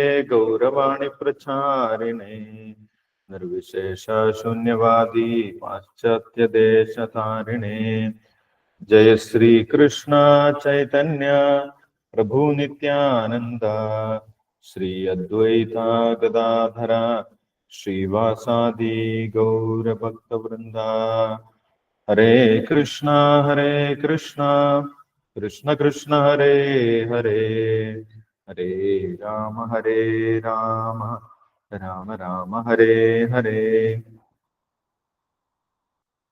गौरवाणि प्रचारिणे निर्विशेष शून्यवादी पाश्चात्यदेशतारिणे जय श्री कृष्ण चैतन्य, प्रभु नित्यानंद श्री अद्वैता गदाधर, श्रीवासादि वृंदा हरे कृष्णा हरे कृष्णा, कृष्ण कृष्ण, हरे हरे। ഹരേ രാമ ഹരേ രാമ. രാമ രാമ ഹരേ ഹരേ.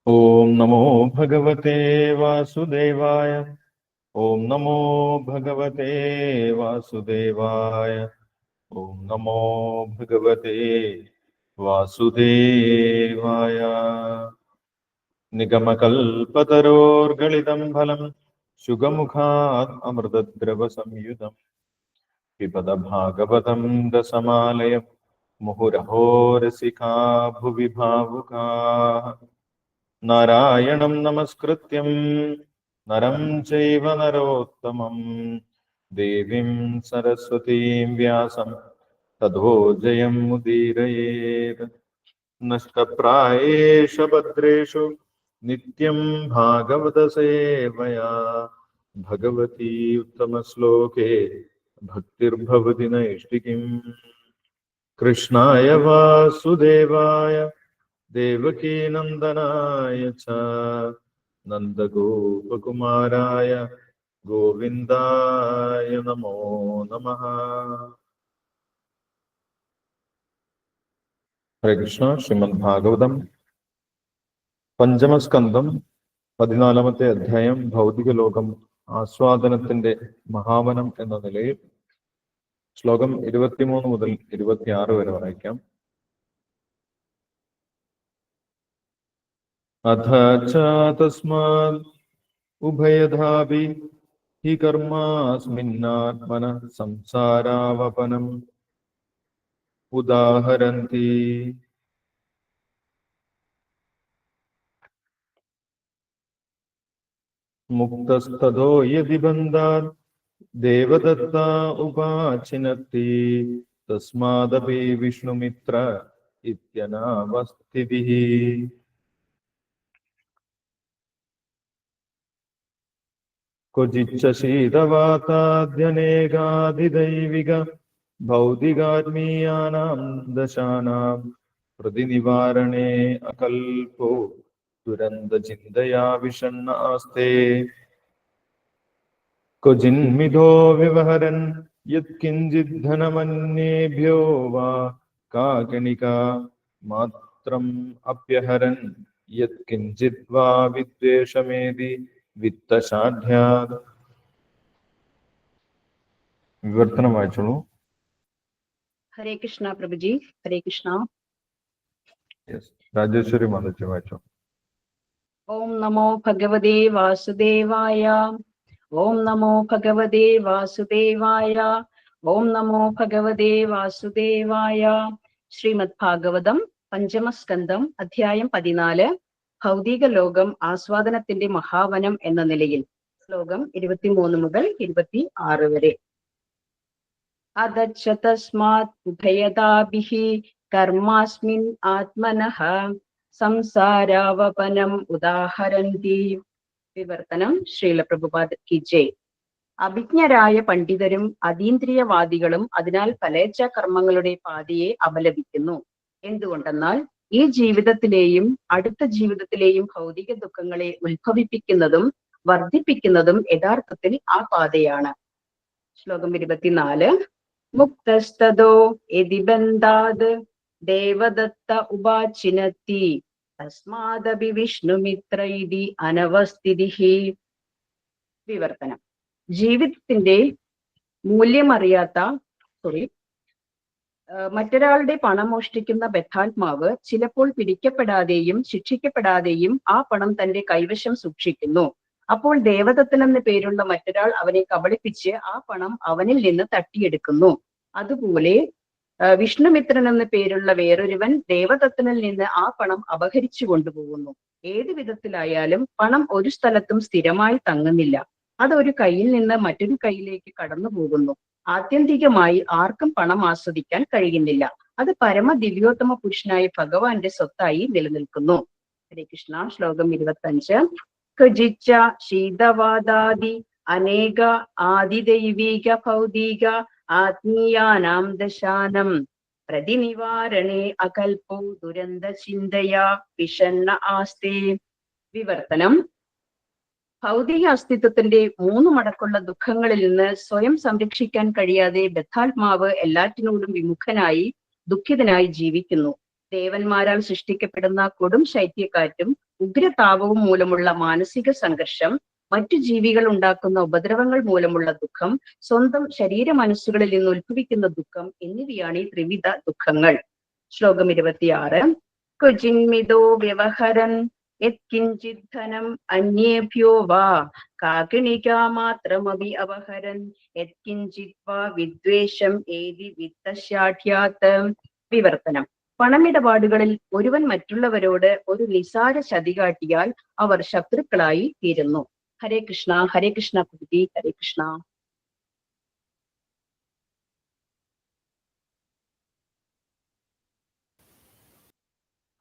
ഓം നമോ ഭഗവതേ വാസുദേവായ. ഓം നമോ ഭഗവതേ വാസുദേവായ. ഓം നമോ ഭഗവതേ വാസുദേവായ. നിഗമകൽപതരോർഗളിതം ഫലം ശുഗമുഖാത് അമൃതദ്രവ സംയുതം. भागवतं रसमालयं मुहुरहो रसिका भुवि भावुकाः नारायणं नमस्कृत्यं नरं चैव नरोत्तमं देवीं सरस्वतीं व्यासं ततो जयं मुदीरयेत् नष्टप्रायेष भद्रेषु नित्यं भागवतसेवया भगवती उत्तमश्लोके भक्तिर्भवति नैष्टिकीम् कृष्णाय वासुदेवाय देवकीनन्दनाय च, नन्दगोपकुमाराय, गोविन्दाय नमो नमः। हरे कृष्ण श्रीमद्भागवतं पञ्चमस्कन्दं पदिनालमते अध्यायं भौतिकलोकम्। ആസ്വാദനത്തിന്റെ മഹാവനം എന്ന നിലയിൽ ശ്ലോകം ഇരുപത്തിമൂന്ന് മുതൽ ഇരുപത്തിയാറ് വരെ വായിക്കാം. അഥ തസ്മാത് ഉഭയധാപി ഹി കർമാസ്മിന്നാത്മന സംസാരാവപനം. ഉദാഹരന്തി मुक्तस्तो यदि बन्धात् देवदत्ता उपाचिनत्ति तस्मादपि विष्णुमित्र इत्यनावस्थितिः। क्वचिच्चशीतवाताध्यनेकाधिदैविक भौतिकात्मीयानां दशानां प्रतिनिवारणे अकल्पो। दुरन्दचिन्तया विषण्ण आस्ते क्वचिन्मिधो विवहरन् यत्किञ्चिद्धनमन्येभ्यो वा काकणिका मात्रम् अप्यहरन् यत्किञ्चित् वा विद्वेषमेति विवर्तनं हरे कृष्णा प्रभुजी हरे कृष्णा। Yes. राजेश्वरी माताजी वाचो। ഓം നമോ ഭഗവതേ വാസുദേവായ. ഓം നമോ ഭഗവതേ വാസുദേവായ. ഓം നമോ ഭഗവതേ വാസുദേവായ. ശ്രീമദ് ഭാഗവതം പഞ്ചമസ്കന്ധം അധ്യായം പതിനാല്. ഭൗതിക ലോകം ആസ്വാദനത്തിന്റെ മഹാവനം എന്ന നിലയിൽ. ശ്ലോകം ഇരുപത്തിമൂന്ന് മുതൽ ഇരുപത്തി ആറ് വരെ. അദച്ച തസ്മാത് ഉഭയതാഭിः കർമാസ്മിൻ ആത്മനഃ. സംസാരാവപനം ഉദാഹരന്തി. വിവർത്തനം ശ്രീല പ്രഭുപാദ് കി ജയ്. അഭിജ്ഞരായ പണ്ഡിതരും അതീന്ദ്രിയവാദികളും അതിനാൽ ഫലേച്ഛ കർമ്മങ്ങളുടെ പാതിയെ അപലപിക്കുന്നു. എന്തുകൊണ്ടെന്നാൽ ഈ ജീവിതത്തിലെയും അടുത്ത ജീവിതത്തിലെയും ഭൗതിക ദുഃഖങ്ങളെ ഉത്ഭവിപ്പിക്കുന്നതും വർദ്ധിപ്പിക്കുന്നതും യഥാർത്ഥത്തിൽ ആ പാതയാണ്. ശ്ലോകം ഇരുപത്തിനാല്. മുക്തസ്തോ എതിബന്ധാത് ദേവദത്ത ഉപാചിനത്തി. തസ്മാദപി വിഷ്ണുമിത്ര അനവസ്ഥിതി വിവർത്തനം. ജീവിതത്തിന്റെ മൂല്യമറിയാത്ത സോറി മറ്റൊരാളുടെ പണം മോഷ്ടിക്കുന്ന ബദ്ധാത്മാവ് ചിലപ്പോൾ പിടിക്കപ്പെടാതെയും ശിക്ഷിക്കപ്പെടാതെയും ആ പണം തന്റെ കൈവശം സൂക്ഷിക്കുന്നു. അപ്പോൾ ദേവദത്തൻ എന്ന പേരുള്ള മറ്റൊരാൾ അവനെ കബളിപ്പിച്ച് ആ പണം അവനിൽ നിന്ന് തട്ടിയെടുക്കുന്നു. അതുപോലെ വിഷ്ണുമിത്രൻ എന്ന പേരുള്ള വേറൊരുവൻ ദേവദത്തനിൽ നിന്ന് ആ പണം അപഹരിച്ചു കൊണ്ടുപോകുന്നു. ഏത് വിധത്തിലായാലും പണം ഒരു സ്ഥലത്തും സ്ഥിരമായി തങ്ങുന്നില്ല. അതൊരു കയ്യിൽ നിന്ന് മറ്റൊരു കയ്യിലേക്ക് കടന്നു പോകുന്നു. ആത്യന്തികമായി ആർക്കും പണം ആസ്വദിക്കാൻ കഴിയുന്നില്ല. അത് പരമ ദിവ്യോത്തമ പുരുഷനായ ഭഗവാന്റെ സ്വത്തായി നിലനിൽക്കുന്നു. ഹരേ കൃഷ്ണ. ശ്ലോകം ഇരുപത്തഞ്ച്. ഖജിച്ച ശീതവാദാദി അനേക ആദിദൈവീക ഭൗതിക ആത്മീയാനാം ദശാനം. പ്രതിനിവാരണേ അകൽപോ ദുരന്ത ചിന്തയാ വിഷണ്ണ ആസ്തേ. വിവർത്തനം. ഭൗതിക അസ്തിത്വത്തിന്റെ മൂന്ന് മടക്കുള്ള ദുഃഖങ്ങളിൽ നിന്ന് സ്വയം സംരക്ഷിക്കാൻ കഴിയാതെ ബദ്ധാത്മാവ് എല്ലാറ്റിനോടും വിമുഖനായി ദുഃഖിതനായി ജീവിക്കുന്നു. ദേവന്മാരാൽ സൃഷ്ടിക്കപ്പെടുന്ന കൊടും ശൈത്യക്കാറ്റും ഉഗ്രതാപവും മൂലമുള്ള മാനസിക സംഘർഷം മറ്റു ജീവികൾ ഉണ്ടാക്കുന്ന ഉപദ്രവങ്ങൾ മൂലമുള്ള ദുഃഖം സ്വന്തം ശരീര മനസ്സുകളിൽ നിന്ന് ഉത്ഭവിക്കുന്ന ദുഃഖം എന്നിവയാണ് ഈ ത്രിവിധ ദുഃഖങ്ങൾ. ശ്ലോകം ഇരുപത്തിയാറ്. കുജിന്മിതോ വ്യവഹരൻ യത്കിഞ്ചിദ്ധനം അന്യേഭ്യോ വാ കാകിണികാ മാത്രമപി അവഹരൻ യത്കിഞ്ചിത് വാ വിദ്വേഷം ഏതി വിത്തശാഠ്യാത്. വിവർത്തനം. പണമിടപാടുകളിൽ ഒരുവൻ മറ്റുള്ളവരോട് ഒരു നിസാര ചതി കാട്ടിയാൽ അവർ ശത്രുക്കളായി തീരുന്നു. ഹരേ കൃഷ്ണ ഹരേ കൃഷ്ണ കുട്ടി ഹരേ കൃഷ്ണ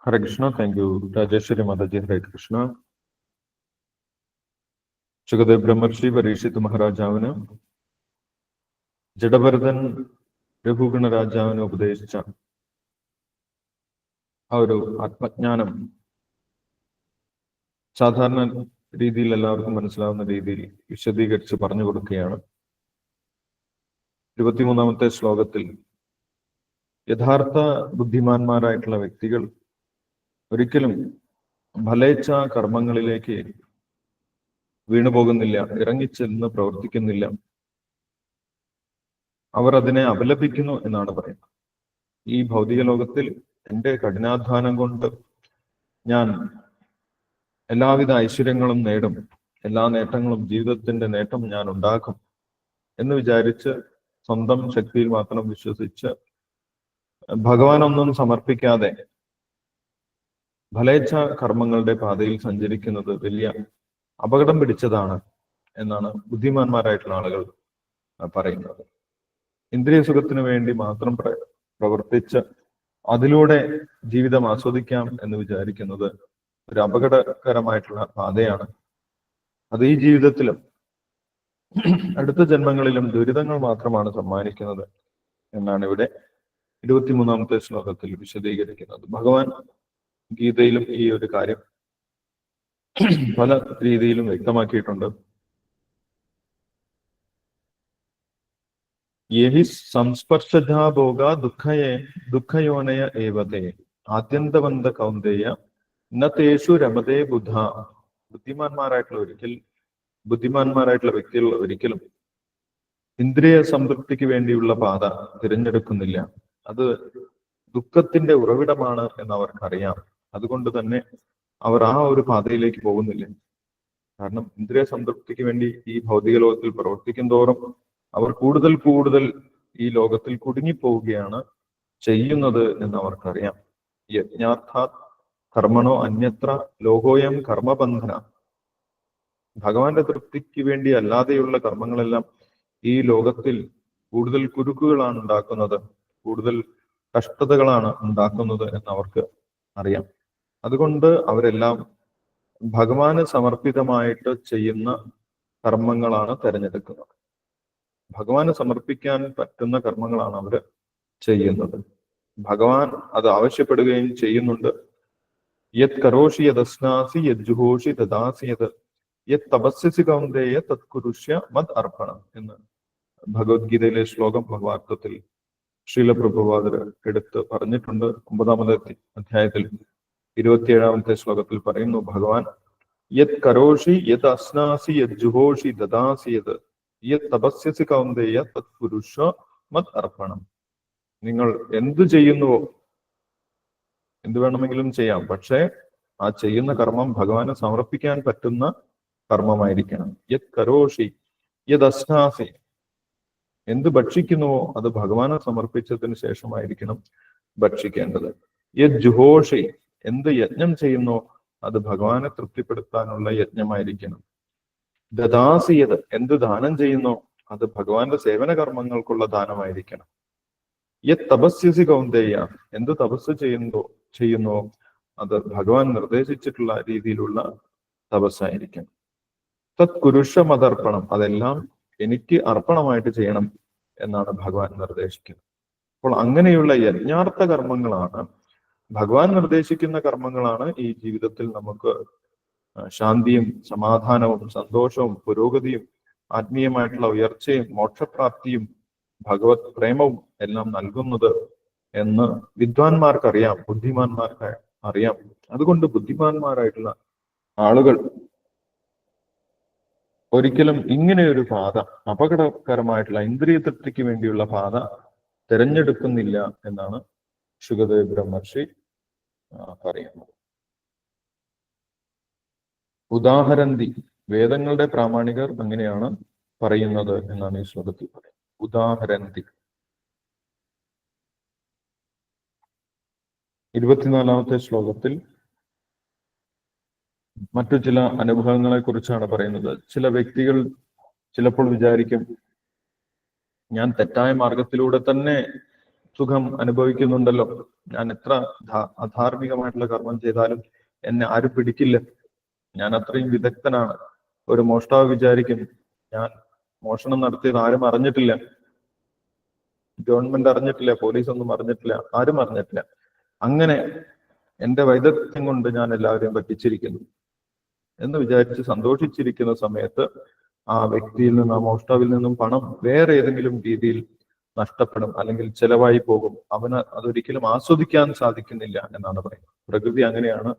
ഹരേ കൃഷ്ണ താങ്ക് യു രാജേശ്വരി മാതാജി ഹരേ കൃഷ്ണ സുഖദേവ് ബ്രഹ്മർഷി പരീക്ഷിത് മഹാരാജാവിന് ജഡഭരതൻ രഘുഗണ രാജാവിന് ഉപദേശിച്ച ആ ഒരു ആത്മജ്ഞാനം സാധാരണ രീതിയിൽ എല്ലാവർക്കും മനസ്സിലാവുന്ന രീതിയിൽ വിശദീകരിച്ച് പറഞ്ഞു കൊടുക്കുകയാണ്. ഇരുപത്തിമൂന്നാമത്തെ ശ്ലോകത്തിൽ യഥാർത്ഥ ബുദ്ധിമാന്മാരായിട്ടുള്ള വ്യക്തികൾ ഒരിക്കലും ഫലേച്ഛ കർമ്മങ്ങളിലേക്ക് വീണുപോകുന്നില്ല ഇറങ്ങിച്ചെന്ന് പ്രവർത്തിക്കുന്നില്ല. അവർ അതിനെ അപലപിക്കുന്നു എന്നാണ് പറയുന്നത്. ഈ ഭൗതിക ലോകത്തിൽ എന്റെ കഠിനാധ്വാനം കൊണ്ട് ഞാൻ എല്ലാവിധ ഐശ്വര്യങ്ങളും നേടും. എല്ലാ നേട്ടങ്ങളും ജീവിതത്തിന്റെ നേട്ടം ഞാൻ ഉണ്ടാക്കും എന്ന് വിചാരിച്ച് സ്വന്തം ശക്തിയിൽ മാത്രം വിശ്വസിച്ച് ഭഗവാനൊന്നും സമർപ്പിക്കാതെ ഫലേച്ഛ കർമ്മങ്ങളുടെ പാതയിൽ സഞ്ചരിക്കുന്നത് വലിയ അപകടം പിടിച്ചതാണ് എന്നാണ് ബുദ്ധിമാന്മാരായിട്ടുള്ള ആളുകൾ പറയുന്നത്. ഇന്ദ്രിയ സുഖത്തിനു വേണ്ടി മാത്രം പ്രവർത്തിച്ച് അതിലൂടെ ജീവിതം ആസ്വദിക്കാം എന്ന് വിചാരിക്കുന്നത് ഒരു അപകടകരമായിട്ടുള്ള പാതയാണ്. അത് ഈ ജീവിതത്തിലും അടുത്ത ജന്മങ്ങളിലും ദുരിതങ്ങൾ മാത്രമാണ് സമ്മാനിക്കുന്നത് എന്നാണ് ഇവിടെ ഇരുപത്തിമൂന്നാമത്തെ ശ്ലോകത്തിൽ വിശദീകരിക്കുന്നത്. ഭഗവാൻ ഗീതയിലും ഈ ഒരു കാര്യം പല രീതിയിലും വ്യക്തമാക്കിയിട്ടുണ്ട്. യഹി സംസ്പർശജാ ഭോഗ ദുഃഖയെ ദുഃഖയോനയ ഏവതേ. ആദ്യന്തവന്ത കൗന്ദേയ തേഷു രമതേ ബുദ്ധ. ബുദ്ധിമാന്മാരായിട്ടുള്ള ഒരിക്കൽ ബുദ്ധിമാന്മാരായിട്ടുള്ള വ്യക്തികൾ ഒരിക്കലും ഇന്ദ്രിയ സംതൃപ്തിക്ക് വേണ്ടിയുള്ള പാത തിരഞ്ഞെടുക്കുന്നില്ല. അത് ദുഃഖത്തിന്റെ ഉറവിടമാണ് എന്ന് അവർക്കറിയാം. അതുകൊണ്ട് തന്നെ അവർ ആ ഒരു പാതയിലേക്ക് പോകുന്നില്ല. കാരണം ഇന്ദ്രിയ സംതൃപ്തിക്ക് വേണ്ടി ഈ ഭൗതിക ലോകത്തിൽ പ്രവർത്തിക്കും തോറും അവർ കൂടുതൽ കൂടുതൽ ഈ ലോകത്തിൽ കുടുങ്ങിപ്പോവുകയാണ് ചെയ്യുന്നത് എന്ന് അവർക്കറിയാം. യജ്ഞാർത്ഥാത് കർമ്മണോ അന്യത്ര ലോകോയം കർമ്മബന്ധന. ഭഗവാന്റെ തൃപ്തിക്ക് വേണ്ടി അല്ലാതെയുള്ള കർമ്മങ്ങളെല്ലാം ഈ ലോകത്തിൽ കൂടുതൽ കുരുക്കുകളാണ് ഉണ്ടാക്കുന്നത്. കൂടുതൽ കഷ്ടതകളാണ് ഉണ്ടാക്കുന്നത് എന്ന് അവർക്ക് അറിയാം. അതുകൊണ്ട് അവരെല്ലാം ഭഗവാന് സമർപ്പിതമായിട്ട് ചെയ്യുന്ന കർമ്മങ്ങളാണ് തിരഞ്ഞെടുക്കുന്നത്. ഭഗവാന് സമർപ്പിക്കാൻ പറ്റുന്ന കർമ്മങ്ങളാണ് അവർ ചെയ്യുന്നത്. ഭഗവാൻ അത് ആവശ്യപ്പെടുകയും ചെയ്യുന്നുണ്ട്. യത് കരോഷി യദസ്നാസി യത് ജുഹോഷി ദദാസി യത് യത് തപസ്യസി കൗന്ദേയ തത് കുരുഷ്യ മത് അർപ്പണം എന്ന് ഭഗവത്ഗീതയിലെ ശ്ലോകം ഭഗവാർത്ഥത്തിൽ ശീലപ്രഭുവാദർ എടുത്ത് പറഞ്ഞിട്ടുണ്ട്. ഒമ്പതാമത്തെ അധ്യായത്തിൽ ഇരുപത്തിയേഴാമത്തെ ശ്ലോകത്തിൽ പറയുന്നു ഭഗവാൻ യത് കരോഷി യത് അസ്നാസി യത് ജുഹോഷി ദദാസി യത് യത് തപസ്യസി കൗന്ദേയ തത് പുരുഷ മത് അർപ്പണം. നിങ്ങൾ എന്തു ചെയ്യുന്നുവോ എന്ത് വേണമെങ്കിലും ചെയ്യാം. പക്ഷേ ആ ചെയ്യുന്ന കർമ്മം ഭഗവാന് സമർപ്പിക്കാൻ പറ്റുന്ന കർമ്മമായിരിക്കണം. യത് കരോഷി യത് അസ്നാസി എന്ത് ഭക്ഷിക്കുന്നുവോ അത് ഭഗവാന് സമർപ്പിച്ചതിന് ശേഷമായിരിക്കണം ഭക്ഷിക്കേണ്ടത്. യത് ജുഹോഷി എന്ത് യജ്ഞം ചെയ്യുന്നോ അത് ഭഗവാനെ തൃപ്തിപ്പെടുത്താനുള്ള യജ്ഞമായിരിക്കണം. ദദാസിയത് എന്ത് ദാനം ചെയ്യുന്നോ അത് ഭഗവാന്റെ സേവന കർമ്മങ്ങൾക്കുള്ള ദാനമായിരിക്കണം. യത് തപസ്യസി കൗന്ദേയ. എന്ത് തപസ് ചെയ്യുന്നോ ചെയ്യുന്നോ? അത് ഭഗവാൻ നിർദ്ദേശിച്ചിട്ടുള്ള രീതിയിലുള്ള തപസ്സായിരിക്കും. തത് കുരുഷ മതർപ്പണം അതെല്ലാം എനിക്ക് അർപ്പണമായിട്ട് ചെയ്യണം എന്നാണ് ഭഗവാൻ നിർദ്ദേശിക്കുന്നത്. അപ്പോൾ അങ്ങനെയുള്ള യജ്ഞാർത്ഥ കർമ്മങ്ങളാണ് ഭഗവാൻ നിർദ്ദേശിക്കുന്ന കർമ്മങ്ങളാണ് ഈ ജീവിതത്തിൽ നമുക്ക് ശാന്തിയും സമാധാനവും സന്തോഷവും പുരോഗതിയും ആത്മീയമായിട്ടുള്ള ഉയർച്ചയും മോക്ഷപ്രാപ്തിയും ഭഗവത് പ്രേമവും എല്ലാം നൽകുന്നത് എന്ന് വിദ്വാൻമാർക്കറിയാം ബുദ്ധിമാന്മാർക്ക് അറിയാം. അതുകൊണ്ട് ബുദ്ധിമാന്മാരായിട്ടുള്ള ആളുകൾ ഒരിക്കലും ഇങ്ങനെയൊരു പാത അപകടകരമായിട്ടുള്ള ഇന്ദ്രിയ തൃപ്തിക്ക് വേണ്ടിയുള്ള പാത തിരഞ്ഞെടുക്കുന്നില്ല എന്നാണ് ശുഗദേവ് ബ്രഹ്മർഷി പറയുന്നത്. ഉദാഹരന്തി വേദങ്ങളുടെ പ്രാമാണികർ അങ്ങനെയാണ് പറയുന്നത് എന്നാണ് ഈ ശ്ലോകത്തിൽ പറയുന്നത്. ഉദാഹരന്തി ഇരുപത്തിനാലാമത്തെ ശ്ലോകത്തിൽ മറ്റു ചില അനുഭവങ്ങളെ കുറിച്ചാണ് പറയുന്നത്. ചില വ്യക്തികൾ ചിലപ്പോൾ വിചാരിക്കും ഞാൻ തെറ്റായ മാർഗത്തിലൂടെ തന്നെ സുഖം അനുഭവിക്കുന്നുണ്ടല്ലോ. ഞാൻ എത്ര അധാർമികമായിട്ടുള്ള കർമ്മം ചെയ്താലും എന്നെ ആരും പിടിക്കില്ല. ഞാൻ അത്രയും വിദഗ്ധനാണ്. ഒരു മോഷ്ടാവ് വിചാരിക്കും ഞാൻ മോഷണം നടത്തിയത് ആരും അറിഞ്ഞിട്ടില്ല. ഗവൺമെന്റ് അറിഞ്ഞിട്ടില്ല പോലീസ് ഒന്നും അറിഞ്ഞിട്ടില്ല ആരും അറിഞ്ഞിട്ടില്ല. അങ്ങനെ എന്റെ വൈദഗ്ധ്യം കൊണ്ട് ഞാൻ എല്ലാവരെയും പറ്റിച്ചിരിക്കുന്നു. എന്ന് വിചാരിച്ച് സന്തോഷിച്ചിരിക്കുന്ന സമയത്ത് ആ വ്യക്തിയിൽ നിന്ന് ആ മോഷ്ടാവിൽ നിന്നും പണം വേറെ ഏതെങ്കിലും രീതിയിൽ നഷ്ടപ്പെടും അല്ലെങ്കിൽ ചെലവായി പോകും. അവന് അതൊരിക്കലും ആസ്വദിക്കാൻ സാധിക്കുന്നില്ല എന്നാണ് പറയുന്നത്. പ്രകൃതി അങ്ങനെയാണ്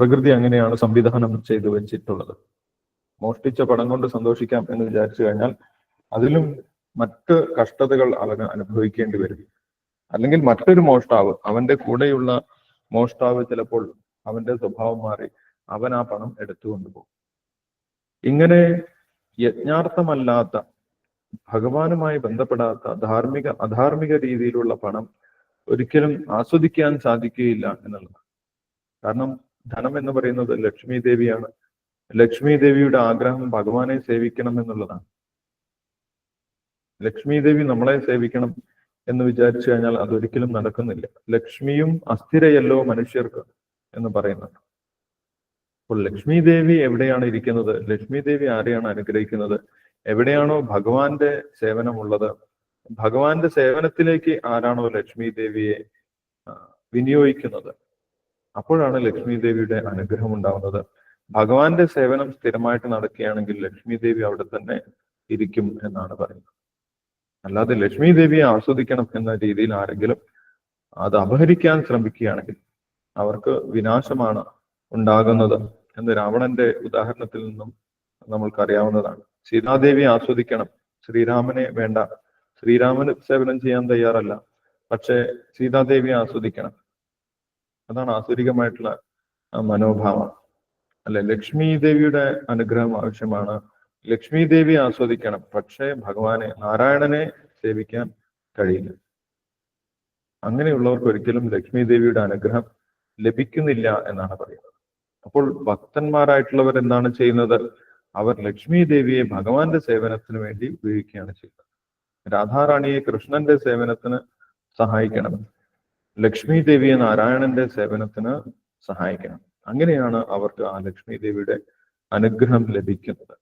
പ്രകൃതി അങ്ങനെയാണ് സംവിധാനം ചെയ്തു വെച്ചിട്ടുള്ളത്. മോഷ്ടിച്ച പണം കൊണ്ട് സന്തോഷിക്കാം എന്ന് വിചാരിച്ചു കഴിഞ്ഞാൽ അതിലും മറ്റ് കഷ്ടതകൾ അവന് അനുഭവിക്കേണ്ടി വരും. അല്ലെങ്കിൽ മറ്റൊരു മോഷ്ടാവ് അവന്റെ കൂടെയുള്ള മോഷ്ടാവ് ചിലപ്പോൾ അവന്റെ സ്വഭാവം മാറി അവൻ ആ പണം എടുത്തുകൊണ്ടുപോകും ഇങ്ങനെ യജ്ഞാർത്ഥമല്ലാത്ത ഭഗവാനുമായി ബന്ധപ്പെടാത്ത ധാർമ്മിക അധാർമിക രീതിയിലുള്ള പണം ഒരിക്കലും ആസ്വദിക്കാൻ സാധിക്കുകയില്ല എന്നുള്ളതാണ്. കാരണം ധനം എന്ന് പറയുന്നത് ലക്ഷ്മി ദേവിയാണ്. ലക്ഷ്മി ദേവിയുടെ ആഗ്രഹം ഭഗവാനെ സേവിക്കണം എന്നുള്ളതാണ്. ലക്ഷ്മി ദേവി നമ്മളെ സേവിക്കണം എന്ന് വിചാരിച്ചു കഴിഞ്ഞാൽ അതൊരിക്കലും നടക്കുന്നില്ല. ലക്ഷ്മിയും അസ്ഥിരയല്ലോ മനുഷ്യർക്ക് എന്ന് പറയുന്നുണ്ട് അപ്പോൾ ലക്ഷ്മി ദേവി എവിടെയാണ് ഇരിക്കുന്നത്? ലക്ഷ്മി ദേവി ആരെയാണ് അനുഗ്രഹിക്കുന്നത്? എവിടെയാണോ ഭഗവാന്റെ സേവനമുള്ളത്? ഭഗവാന്റെ സേവനത്തിലേക്ക് ആരാണോ ലക്ഷ്മി ദേവിയെ വിനിയോഗിക്കുന്നത്? അപ്പോഴാണ് ലക്ഷ്മി ദേവിയുടെ അനുഗ്രഹം ഉണ്ടാവുന്നത്. ഭഗവാന്റെ സേവനം സ്ഥിരമായിട്ട് നടക്കുകയാണെങ്കിൽ ലക്ഷ്മി ദേവി അവിടെ തന്നെ ഇരിക്കും എന്നാണ് പറയുന്നത്. അല്ലാതെ ലക്ഷ്മി ദേവിയെ ആസ്വദിക്കണം എന്ന രീതിയിൽ ആരെങ്കിലും അത് അപഹരിക്കാൻ ശ്രമിക്കുകയാണെങ്കിൽ അവർക്ക് വിനാശമാണ് ഉണ്ടാകുന്നത് എന്ന് രാവണന്റെ ഉദാഹരണത്തിൽ നിന്നും നമ്മൾക്കറിയാവുന്നതാണ്. സീതാദേവിയെ ആസ്വദിക്കണം. ശ്രീരാമനെ വേണ്ട. ശ്രീരാമന് സേവനം ചെയ്യാൻ തയ്യാറല്ല. പക്ഷേ സീതാദേവിയെ ആസ്വദിക്കണം. അതാണ് ആസുരികമായിട്ടുള്ള മനോഭാവം. അല്ലെ ലക്ഷ്മി ദേവിയുടെ അനുഗ്രഹം ആവശ്യമാണ്. ലക്ഷ്മി ദേവി ആസ്വദിക്കണം പക്ഷേ ഭഗവാനെ നാരായണനെ സേവിക്കാൻ കഴിയില്ല. അങ്ങനെയുള്ളവർക്ക് ഒരിക്കലും ലക്ഷ്മി ദേവിയുടെ അനുഗ്രഹം ലഭിക്കുന്നില്ല എന്നാണ് പറയുന്നത്. അപ്പോൾ ഭക്തന്മാരായിട്ടുള്ളവർ എന്താണ് ചെയ്യുന്നത്? അവർ ലക്ഷ്മി ദേവിയെ ഭഗവാന്റെ സേവനത്തിന് വേണ്ടി ഉപയോഗിക്കുകയാണ് ചെയ്യുന്നത്. രാധാറാണിയെ കൃഷ്ണന്റെ സേവനത്തിന് സഹായിക്കണം. ലക്ഷ്മി ദേവിയെ നാരായണന്റെ സേവനത്തിന് സഹായിക്കണം. അങ്ങനെയാണ് അവർക്ക് ആ ലക്ഷ്മി ദേവിയുടെ അനുഗ്രഹം ലഭിക്കുന്നത്.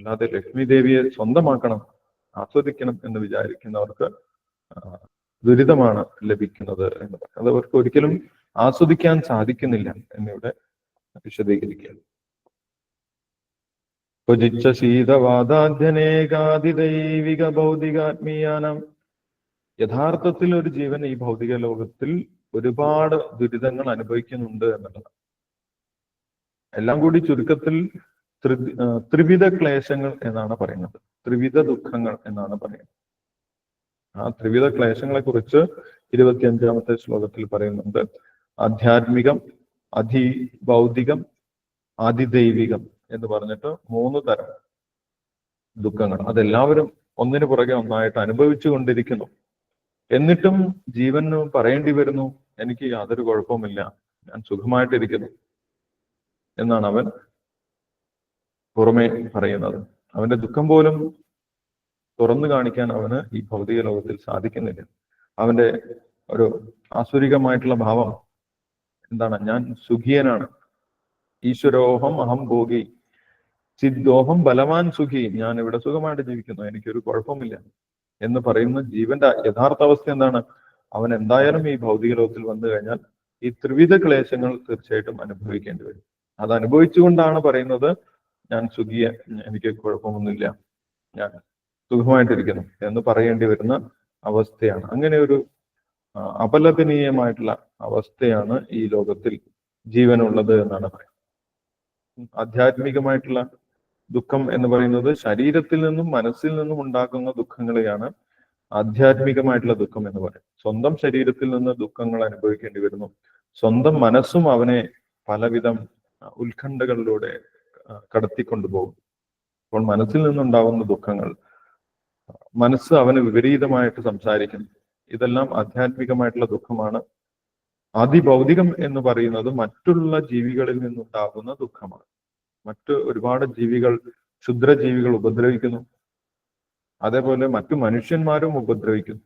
അല്ലാതെ ലക്ഷ്മി ദേവിയെ സ്വന്തമാക്കണം ആസ്വദിക്കണം എന്ന് വിചാരിക്കുന്നവർക്ക് ദുരിതമാണ് ലഭിക്കുന്നത് എന്ന് പറയുന്നത്. അത് അവർക്ക് ഒരിക്കലും ആസ്വദിക്കാൻ സാധിക്കുന്നില്ല എന്നിവിടെ വിശദീകരിക്കുകയാണ്. ഭുജിച്ച ശീതവാദാധ്യനേകാതിദൈവിക ഭൗതികാത്മീയാനം യഥാർത്ഥത്തിൽ ഒരു ജീവൻ ഈ ഭൗതിക ലോകത്തിൽ ഒരുപാട് ദുരിതങ്ങൾ അനുഭവിക്കുന്നുണ്ട് എന്നുള്ളതാണ് എല്ലാം കൂടി ചുരുക്കത്തിൽ ത്രിവിധ ക്ലേശങ്ങൾ എന്നാണ് പറയുന്നത്. ത്രിവിധ ദുഃഖങ്ങൾ എന്നാണ് പറയുന്നത്. ആ ത്രിവിധ ക്ലേശങ്ങളെ കുറിച്ച് ഇരുപത്തിയഞ്ചാമത്തെ ശ്ലോകത്തിൽ പറയുന്നുണ്ട്. ആധ്യാത്മികം അധി ഭൗതികം അതിദൈവികം എന്ന് പറഞ്ഞിട്ട് മൂന്ന് തരം ദുഃഖങ്ങൾ. അതെല്ലാവരും ഒന്നിനു പുറകെ ഒന്നായിട്ട് അനുഭവിച്ചു കൊണ്ടിരിക്കുന്നു. എന്നിട്ടും ജീവന് പറയേണ്ടി വരുന്നു. എനിക്ക് യാതൊരു കുഴപ്പമില്ല ഞാൻ സുഖമായിട്ടിരിക്കുന്നു. എന്നാണ് അവൻ പുറമെ പറയുന്നത്. അവന്റെ ദുഃഖം പോലും തുറന്നു കാണിക്കാൻ അവന് ഈ ഭൗതിക ലോകത്തിൽ സാധിക്കുന്നില്ല. അവന്റെ ഒരു ആസുരികമായിട്ടുള്ള ഭാവം എന്താണ്? ഞാൻ സുഖിയനാണ്. ഈശ്വരോഹം അഹം ഭോഗി. സിദ്ധോഹം ബലവാൻ സുഖി. ഞാൻ ഇവിടെ സുഖമായിട്ട് ജീവിക്കുന്നു. എനിക്കൊരു കുഴപ്പമില്ല എന്ന് പറയുന്ന ജീവന്റെ യഥാർത്ഥ അവസ്ഥ എന്താണ്? അവൻ എന്തായാലും ഈ ഭൗതിക ലോകത്തിൽ വന്നു കഴിഞ്ഞാൽ ഈ ത്രിവിധ ക്ലേശങ്ങൾ തീർച്ചയായിട്ടും അനുഭവിക്കേണ്ടി വരും. അത് അനുഭവിച്ചുകൊണ്ടാണ് പറയുന്നത് ഞാൻ സുഖിയ എനിക്ക് കുഴപ്പമൊന്നുമില്ല. ഞാൻ സുഖമായിട്ടിരിക്കുന്നു എന്ന് പറയേണ്ടി വരുന്ന അവസ്ഥയാണ്. അങ്ങനെ ഒരു അപലപനീയമായിട്ടുള്ള അവസ്ഥയാണ് ഈ ലോകത്തിൽ ജീവനുള്ളത് എന്നാണ് പറയുന്നത്. ആധ്യാത്മികമായിട്ടുള്ള ദുഃഖം എന്ന് പറയുന്നത് ശരീരത്തിൽ നിന്നും മനസ്സിൽ നിന്നും ഉണ്ടാക്കുന്ന ദുഃഖങ്ങളെയാണ് ആധ്യാത്മികമായിട്ടുള്ള ദുഃഖം എന്ന് പറയും സ്വന്തം ശരീരത്തിൽ നിന്ന് ദുഃഖങ്ങൾ അനുഭവിക്കേണ്ടി വരുന്നു. സ്വന്തം മനസ്സും അവനെ പലവിധം ഉത്കണ്ഠകളിലൂടെ കടത്തിക്കൊണ്ടുപോകും. അപ്പോൾ മനസ്സിൽ നിന്നുണ്ടാവുന്ന ദുഃഖങ്ങൾ മനസ്സ് അവന് വിപരീതമായിട്ട് സംസാരിക്കും. ഇതെല്ലാം ആധ്യാത്മികമായിട്ടുള്ള ദുഃഖമാണ്. അതിഭൗതികം എന്ന് പറയുന്നത് മറ്റുള്ള ജീവികളിൽ നിന്നുണ്ടാകുന്ന ദുഃഖമാണ്. മറ്റ് ഒരുപാട് ജീവികൾ ക്ഷുദ്രജീവികൾ ഉപദ്രവിക്കുന്നു. അതേപോലെ മറ്റു മനുഷ്യന്മാരും ഉപദ്രവിക്കുന്നു.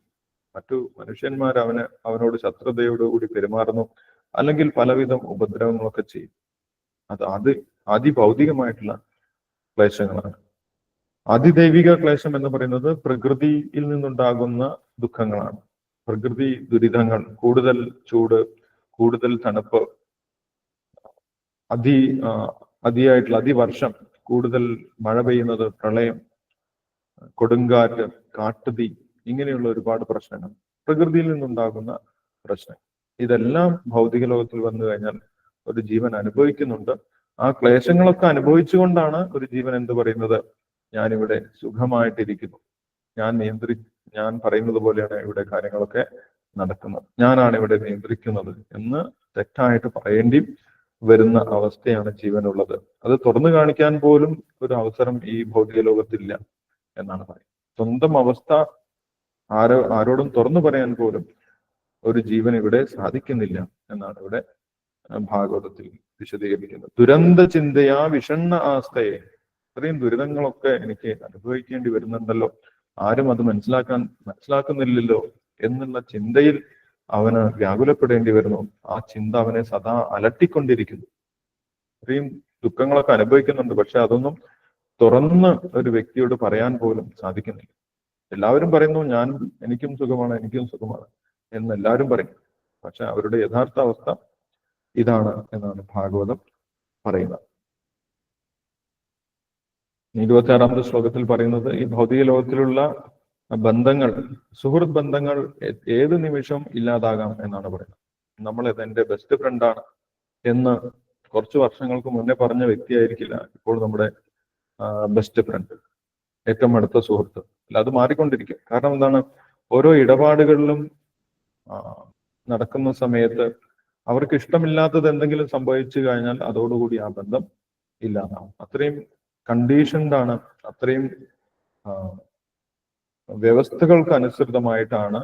മറ്റു മനുഷ്യന്മാർ അവന് അവനോട് ശത്രുതയോടുകൂടി പെരുമാറുന്നു. അല്ലെങ്കിൽ പലവിധം ഉപദ്രവങ്ങളൊക്കെ ചെയ്യും. അത് അത് അതിഭൗതികമായിട്ടുള്ള ക്ലേശങ്ങളാണ്. അതിദൈവിക ക്ലേശം എന്ന് പറയുന്നത് പ്രകൃതിയിൽ നിന്നുണ്ടാകുന്ന ദുഃഖങ്ങളാണ്. പ്രകൃതി ദുരിതങ്ങൾ കൂടുതൽ ചൂട് കൂടുതൽ തണുപ്പ് അതി അതിയായിട്ടുള്ള അതിവർഷം കൂടുതൽ മഴ പെയ്യുന്നത് പ്രളയം കൊടുങ്കാറ്റ് കാട്ടുതീ ഇങ്ങനെയുള്ള ഒരുപാട് പ്രശ്നങ്ങൾ പ്രകൃതിയിൽ നിന്നുണ്ടാകുന്ന പ്രശ്നം ഇതെല്ലാം ഭൗതിക ലോകത്തിൽ വന്നു കഴിഞ്ഞാൽ ഒരു ജീവൻ അനുഭവിക്കുന്നുണ്ട്. ആ ക്ലേശങ്ങളൊക്കെ അനുഭവിച്ചുകൊണ്ടാണ് ഒരു ജീവൻ എന്ത് പറയുന്നത്? ഞാനിവിടെ സുഖമായിട്ടിരിക്കുന്നു. ഞാൻ നിയന്ത്രി ഞാൻ പറയുന്നത് പോലെയാണ് ഇവിടെ കാര്യങ്ങളൊക്കെ നടക്കുന്നത്. ഞാനാണ് ഇവിടെ നിയന്ത്രിക്കുന്നത് എന്ന് തെറ്റായിട്ട് പറയേണ്ടി വരുന്ന അവസ്ഥയാണ് ജീവനുള്ളത്. അത് തുറന്നു കാണിക്കാൻ പോലും ഒരു അവസരം ഈ ഭൗതിക ലോകത്തില്ല എന്നാണ് പറയുന്നത്. സ്വന്തം അവസ്ഥ ആരോ ആരോടും തുറന്നു പറയാൻ പോലും ഒരു ജീവൻ ഇവിടെ സാധിക്കുന്നില്ല എന്നാണ് ഇവിടെ ഭാഗവതത്തിൽ വിശദീകരിക്കുന്നത് ദുരന്ത ചിന്തയാ വിഷണ്ണ ആസ്ഥയെ. ഇത്രയും ദുരിതങ്ങളൊക്കെ എനിക്ക് അനുഭവിക്കേണ്ടി വരുന്നുണ്ടല്ലോ. ആരും അത് മനസ്സിലാക്കാൻ മനസ്സിലാക്കുന്നില്ലല്ലോ എന്നുള്ള ചിന്തയിൽ അവന് വ്യാകുലപ്പെടേണ്ടി വരുന്നു. ആ ചിന്ത അവനെ സദാ അലട്ടിക്കൊണ്ടിരിക്കുന്നു. ഇത്രയും ദുഃഖങ്ങളൊക്കെ അനുഭവിക്കുന്നുണ്ട്. പക്ഷെ അതൊന്നും തുറന്ന് ഒരു വ്യക്തിയോട് പറയാൻ പോലും സാധിക്കുന്നില്ല. എല്ലാവരും പറയുന്നു ഞാനും എനിക്കും സുഖമാണ് എനിക്കും സുഖമാണ് എന്ന് എല്ലാവരും പറയും. പക്ഷെ അവരുടെ യഥാർത്ഥ അവസ്ഥ ഇതാണ് എന്നാണ് ഭാഗവതം പറയുന്നത്. ഇരുപത്തി ആറാമത്തെ ശ്ലോകത്തിൽ പറയുന്നത് ഈ ഭൗതിക ലോകത്തിലുള്ള ബന്ധങ്ങൾ സുഹൃത്ത് ബന്ധങ്ങൾ ഏത് നിമിഷവും ഇല്ലാതാകാം എന്നാണ് പറയുന്നത്. നമ്മൾ എന്റെ ബെസ്റ്റ് ഫ്രണ്ടാണ് എന്ന് കുറച്ച് വർഷങ്ങൾക്ക് മുന്നേ പറഞ്ഞ വ്യക്തിയായിരിക്കില്ല ഇപ്പോൾ നമ്മുടെ ബെസ്റ്റ് ഫ്രണ്ട് ഏറ്റവും അടുത്ത സുഹൃത്ത്. അല്ല അത് മാറിക്കൊണ്ടിരിക്കും. കാരണം എന്താണ്? ഓരോ ഇടപാടുകളിലും നടക്കുന്ന സമയത്ത് അവർക്ക് ഇഷ്ടമില്ലാത്തത് എന്തെങ്കിലും സംഭവിച്ചു കഴിഞ്ഞാൽ അതോടുകൂടി ആ ബന്ധം ഇല്ലാതാവും. അത്രയും കണ്ടീഷൻഡാണ് അത്രയും വ്യവസ്ഥകൾക്ക് അനുസൃതമായിട്ടാണ്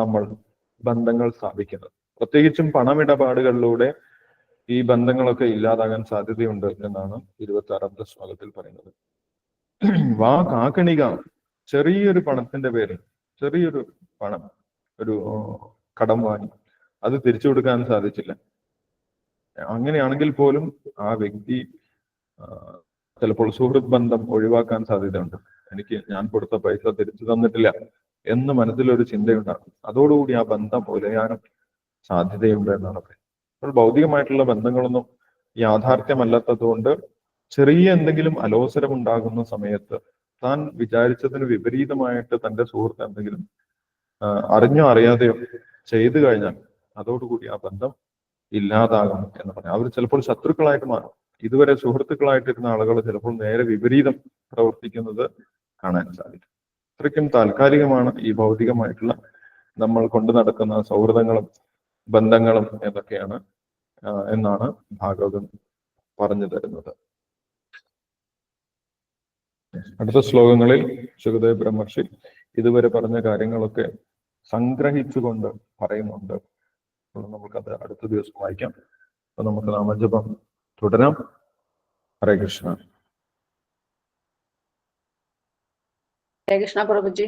നമ്മൾ ബന്ധങ്ങൾ സ്ഥാപിക്കുന്നത്. പ്രത്യേകിച്ചും പണമിടപാടുകളിലൂടെ ഈ ബന്ധങ്ങളൊക്കെ ഇല്ലാതാകാൻ സാധ്യതയുണ്ട് എന്നാണ് ഇരുപത്തി ആറാമത്തെ ശ്ലോകത്തിൽ പറയുന്നത്. വാ കാക്കണിക ചെറിയൊരു പണത്തിന്റെ പേരിൽ ചെറിയൊരു പണം ഒരു കടം വാങ്ങി അത് തിരിച്ചു കൊടുക്കാൻ സാധിച്ചില്ല. അങ്ങനെയാണെങ്കിൽ പോലും ആ വ്യക്തി ചിലപ്പോൾ സുഹൃത്ത് ബന്ധം ഒഴിവാക്കാൻ സാധ്യതയുണ്ട്. എനിക്ക് ഞാൻ കൊടുത്ത പൈസ തിരിച്ചു തന്നിട്ടില്ല എന്ന് മനസ്സിലൊരു ചിന്തയുണ്ടാകും. അതോടുകൂടി ആ ബന്ധം ഉലയാനും സാധ്യതയുണ്ട് എന്നാണ് പറയുന്നത്. അപ്പോൾ ഭൗതികമായിട്ടുള്ള ബന്ധങ്ങളൊന്നും യാഥാർത്ഥ്യമല്ലാത്തതുകൊണ്ട് ചെറിയ എന്തെങ്കിലും അലോസരം ഉണ്ടാകുന്ന സമയത്ത് താൻ വിചാരിച്ചതിന് വിപരീതമായിട്ട് തന്റെ സുഹൃത്ത് എന്തെങ്കിലും അറിഞ്ഞോ അറിയാതെയോ ചെയ്തു കഴിഞ്ഞാൽ അതോടുകൂടി ആ ബന്ധം ഇല്ലാതാകും എന്ന് പറയാം. അവർ ചിലപ്പോൾ ശത്രുക്കളായിട്ട് മാറും. ഇതുവരെ സുഹൃത്തുക്കളായിട്ടിരുന്ന ആളുകൾ ചിലപ്പോൾ നേരെ വിപരീതം പ്രവർത്തിക്കുന്നത് കാണാൻ സാധിക്കും. അത്രയ്ക്കും താൽക്കാലികമാണ് ഈ ഭൗതികമായിട്ടുള്ള നമ്മൾ കൊണ്ടു നടക്കുന്ന സൗഹൃദങ്ങളും ബന്ധങ്ങളും എന്നൊക്കെയാണ് എന്നാണ് ഭാഗവതം പറഞ്ഞു തരുന്നത്. അടുത്ത ശ്ലോകങ്ങളിൽ സുഖദേവ് ബ്രഹ്മർഷി ഇതുവരെ പറഞ്ഞ കാര്യങ്ങളൊക്കെ സംഗ്രഹിച്ചുകൊണ്ട് പറയുന്നുണ്ട്. നമുക്കത് അടുത്ത ദിവസം വായിക്കാം. അപ്പൊ നമുക്ക് നാമജപം തുടരാം. ഹരേ കൃഷ്ണ. ഹരേ കൃഷ്ണ പ്രഭുജി.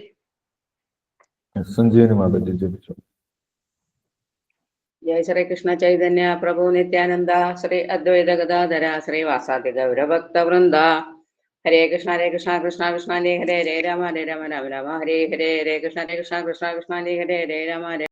സഞ്ജീവനി മാതാജി ജപിച്ചു. ജയ ശ്രീകൃഷ്ണ ചൈതന്യ പ്രഭു നിത്യാനന്ദ ശ്രീ അദ്വൈത ഗതാധര ശ്രീ വാസാദി ഗൗരഭക്തവൃന്ദ ഹരേ കൃഷ്ണ ഹരേ കൃഷ്ണ കൃഷ്ണ കൃഷ്ണ ഹരേ ഹരേ ഹരേ രാമ ഹരേ രാമ രാമ രാമ. ഹരേ ഹരേ ഹരേ കൃഷ്ണ ഹരേ കൃഷ്ണ കൃഷ്ണ കൃഷ്ണ ഹരേ ഹരേ ഹരേ രാമ. ഹരേ